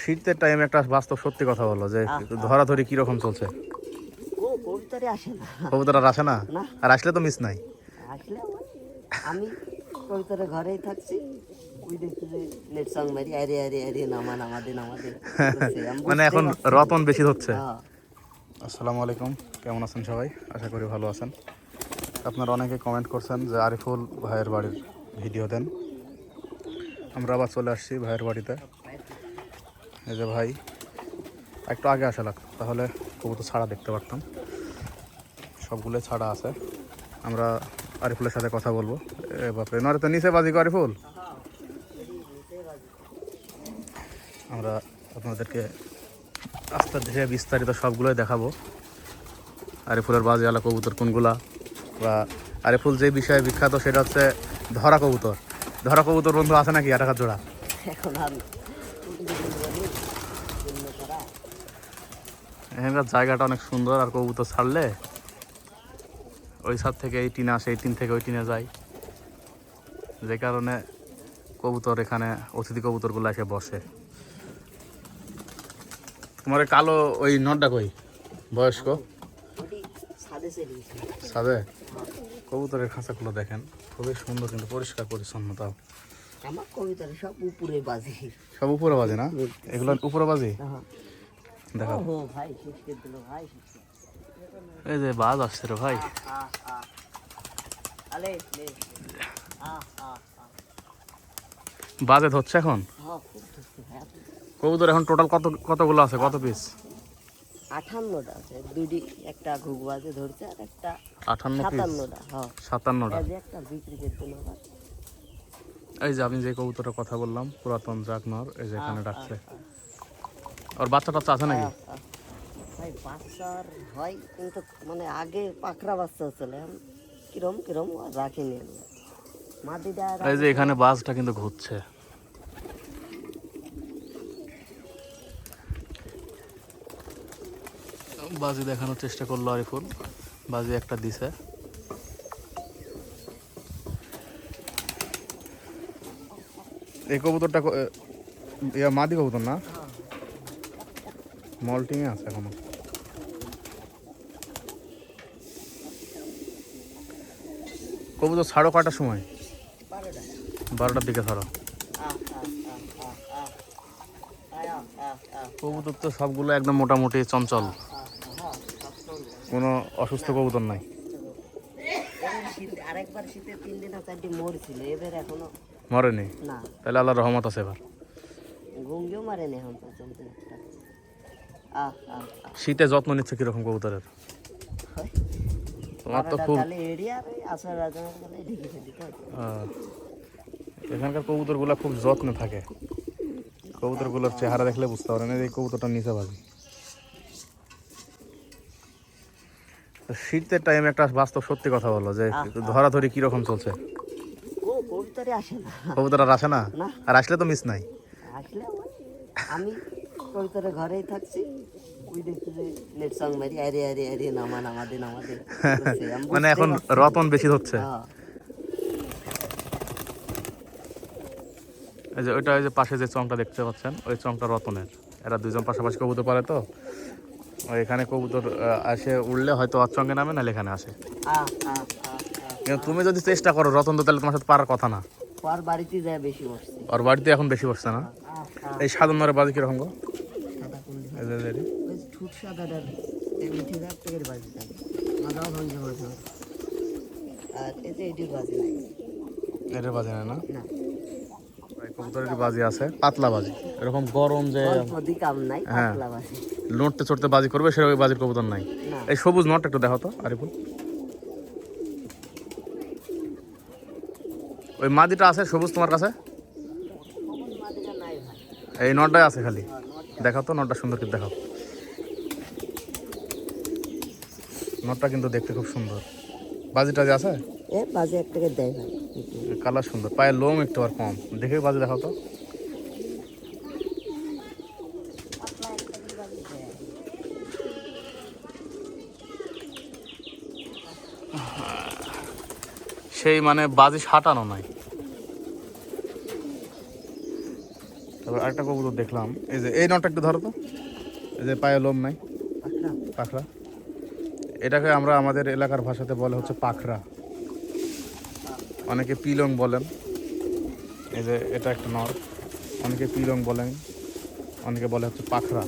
শীতের টাইম একটা বাস্তব সত্যি কথা বলো যে ধরাধরি কীরকম চলছে? ও কবিতারে আসে না। কবুতর আর আসে না। আর আসলে তো মিস নাই। আমি কবিতারে ঘরেই থাকছি। মানে এখন রতন বেশি হচ্ছে হ্যাঁ, আসসালামু আলাইকুম। কেমন আছেন সবাই? আশা করি ভালো আছেন। আপনারা অনেকে কমেন্ট করছেন যে আরিফুল ভাইয়ের বাড়ির ভিডিও দেন। আমরা আবার চলে আসছি ভাইয়ের বাড়িতে। এই যে ভাই, একটু আগে আসা লাগতো, তাহলে কবুতর ছাড়া দেখতে পারতাম। সবগুলো ছাড়া আছে। আমরা আরিফুলের সাথে কথা বলব। বাপরে নরে তো নিচে বাজি আরিফুল। আমরা আপনাদেরকে আস্তে ধীরে বিস্তারিত সবগুলোই দেখাবো। আরিফুলের বাজে আলা কবুতর কোনগুলা? বা আরিফুল যে বিষয়ে বিখ্যাত, সেটা হচ্ছে ধরা কবুতর। ধরা কবুতর বন্ধু আছে নাকি? আটাকা জোড়া? এখন আর বলি, জন্য করা। এখানকার জায়গাটা অনেক সুন্দর আর কবুতর ছাড়লে ওই সার থেকে এই টিনে আসে এই টিন থেকে ওই টিনে যায়। যে কারণে কবুতর এখানে অতিথি কবুতরগুলো এসে বসে। তোমার কালো ওই নটটা কই? বয়স্ক? ছাদে। সাদে কবুতরের খাঁচাগুলো দেখেন খুবই সুন্দর কিন্তু পরিষ্কার পরিচ্ছন্নতাও আমার সব উপরে বাজে। সব উপরে বাজে না? এগুলো উপরে বাজে? হ্যাঁ। দেখো। এই যে বাজ আসছে রে ভাই। বাজে ধরছে এখন। কবুতর এখন টোটাল কত কতগুলো আছে? কত পিস আঠান্নটা আছে। দুটি একটা ধরছে আর একটা সাতান্নটা হ্যাঁ সাতান্নটা। এই যে একটা বিক্রি করতে এই যে আমি যে কবুতরের কথা বললাম পুরাতন জাগনর এই যে এখানে ডাকছে ওর বাচ্চা টাচ্চা আছে নাকি। ভাই বাচ্চার হয় কিন্তু মানে আগে পাখরা বাচ্চা ছিল কিরম কিরম আর রাখিনি মাটিটা এই যে এখানে বাসটা কিন্তু ঘুরছে। বাজি দেখানোর চেষ্টা করল আরিফুল। বাজি একটা দিছে। এই কবুতরটা ইয়া মাদি কবুতর না? মল্টিং এ আছে এখনও। কবুতর ছাড়ো কটার সময়? বারোটার দিকে ছাড়ো। কবুতর তো সবগুলো একদম মোটামুটি চঞ্চল। কোনো অসুস্থ কবুতর নাই। মরেনি? না। তাহলে আল্লাহ রহমত আছে এবার। ঘুমিয়েও মারেনি এখন পর্যন্ত শীতে যত্ন নিচ্ছে কীরকম কবুতরের। তোমার তো খুব এখানকার কবুতরগুলো খুব যত্নে থাকে। কবুতরগুলোর চেহারা দেখলে বুঝতে পারেন এই কবুতরটা নিচে তো শীতের টাইমে একটা বাস্তব সত্যি কথা বলো যে ধরাধরি কীরকম চলছে? কবিতারে আসে না। কবুতর আর আসে না? না। আর আসলে তো মিস নাই। আসলে আমি কবিতারে ঘরেই থাকছি। ওই দেখছি যে নেট সং মারি আরে আরে আরে নামা নামা দে নামা দে। মানে এখন রতন বেশি হচ্ছে হ্যাঁ, এই যে ওইটা ওই যে পাশে যে চংটা দেখতে পাচ্ছেন ওই চংটা রতনের। এরা দুজন পাশাপাশি কবুতর পারে তো। এখানে কবুতর আসে উড়লে হয়তো ওর চঙ্গে নামে নাহলে এখানে আসে। কিন্তু তুমি যদি চেষ্টা করো রতন তো তাহলে তোমার সাথে পারার কথা না। ওর বাড়িতে যায় বেশি বসছে ওর বাড়িতে এখন বেশি বসছে না। এই সাধারণ বাজি কীরকম গো? সাদা কুন্ডি। এই যে- এই যে- ওই ঠুট সাদাটার উঠে যাক টেকের বাজি যায় মাদাও ভাঙছে মাঝে মাঝে। আর এই এটির বাজি নাই। এটার বাজি না? না। না কবুতরের বাজি আছে পাতলা বাজি। এরকম গরম যে অল্প দি কাম নাই হ্যাঁ। চড়তে বাজি করবে সেরকম বাজির কবুতর নাই। এই সবুজ নট একটু দেখো তো আরিফুল। ওই মাদিটা আছে সবুজ তোমার কাছে? এই নটটাই আছে খালি। দেখাও তো নটটা সুন্দর করে দেখাও। নটটা কিন্তু দেখতে খুব সুন্দর। বাজি টাজি আছে? এ বাজে এক দেয় ভাই কালার সুন্দর পায়ের লোম একটু আর কম। দেখে বাজি দেখাও তো। সেই মানে বাজি সাটানো নাই। তারপর আরেকটা কবুতর দেখলাম। এই যে এই নটটা একটু ধরো তো। এই যে পায়ে লোম নাই। পাখরা? এটাকে আমরা আমাদের এলাকার ভাষাতে বলে হচ্ছে পাখরা। অনেকে পিলং বলেন। এই যে এটা একটা নর। অনেকে পিলং বলেন। অনেকে বলে হচ্ছে পাখরা।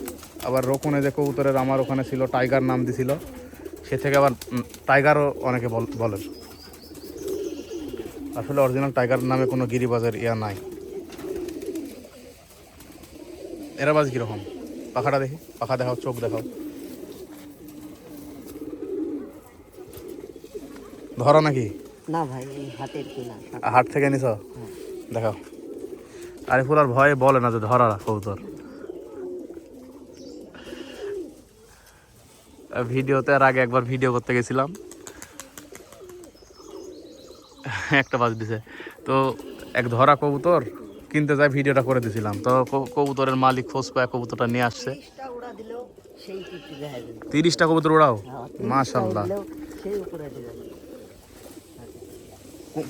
আবার রোকনে যে কবুতরের আমার ওখানে ছিল টাইগার নাম দিছিল সে থেকে আবার টাইগারও অনেকে বল- বলেন। আসলে অরিজিনাল টাইগার নামে কোনো গিরিবাজের ইয়া নাই। এরা বাজ কীরকম? পাখাটা দেখি পাখা দেখাও চোখ দেখাও। ধরো নাকি? না ভাই কিনা হাট থেকে নিছ? দেখাও। আরে আর ভয়ে বলে না যে ধরা কবুতর ভিডিওতে আর আগে একবার ভিডিও করতে গেছিলাম। একটা বাজ দিছে। তো এক ধরা কবুতর কিনতে যায় ভিডিওটা করে দিছিলাম। তো কবুতরের মালিক খোঁজ পায় কবুতরটা নিয়ে আসছে। তিরিশটা কবুতর উড়াও? হ্যাঁ, মাশাল্লাহ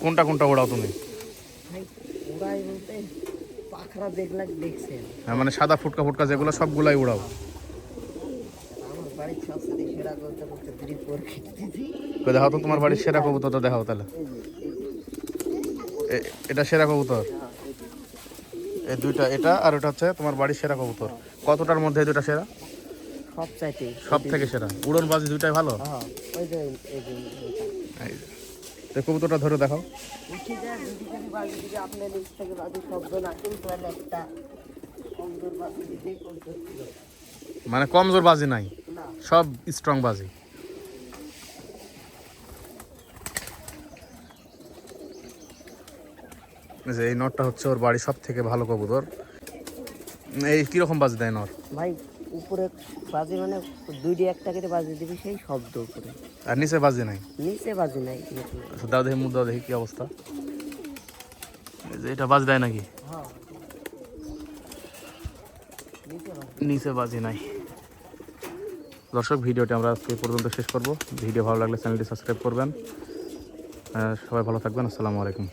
কোনটা কোনটা উড়াও তুমি? হ্যাঁ, মানে সাদা ফুটকা ফুটকা যেগুলো সবগুলাই উড়াও। দেখাও তো তোমার বাড়ির সেরা কবুতরটা দেখাও তাহলে। এটা সেরা কবুতর? এই দুইটা এটা আর ওটা হচ্ছে তোমার বাড়ির সেরা কবুতর। কতটার মধ্যে এই দুইটা সেরা? সব চাইতে সব থেকে সেরা। উড়ন বাজি দুইটাই ভালো? হ্যাঁ তো কবুতরটা ধরে দেখাও। মানে কমজোর বাজি নাই? সব স্ট্রং বাজি। যে এই নটটা হচ্ছে ওর বাড়ি সব থেকে ভালো কবুতর। এই কীরকম বাজি দেয় নর ভাই উপরে বাজি মানে দুইটি একটা কেটে বাজি দিবি সেই শব্দ উপরে। আর নিচে বাজি নাই? নিচে বাজি নাই আচ্ছা দাও দেখি মুখ দাও দেখি কি অবস্থা। এই যে এটা বাজ দেয় নাকি? হ্যাঁ। নিচে বাজি। নাই। দর্শক ভিডিওটি আমরা আজকে এই পর্যন্ত শেষ করব। ভিডিও ভালো লাগলে চ্যানেলটি সাবস্ক্রাইব করবেন। সবাই ভালো থাকবেন। আসসালামু আলাইকুম।